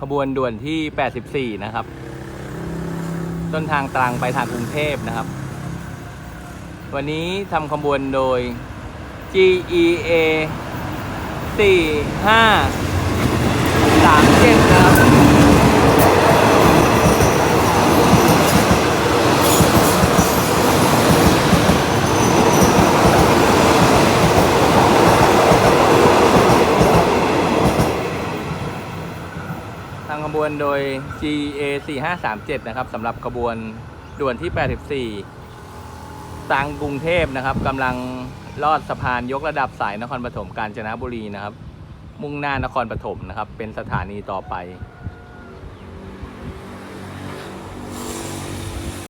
ขบวนด่วนที่ 84 นะครับ ต้นทางตรังไปทางกรุงเทพนะครับ วันนี้ทำขบวนโดย GEA 4537 นะครับ ทางขบวนโดย GA 4537นะครับสำหรับขบวนด่วนที่ 84ตรังกรุงเทพนะครับกำลังลอดสะพานยกระดับสายนครปฐมกาญจนบุรีนะครับ มุ่งหน้านครปฐมนะครับ เป็นสถานีต่อไป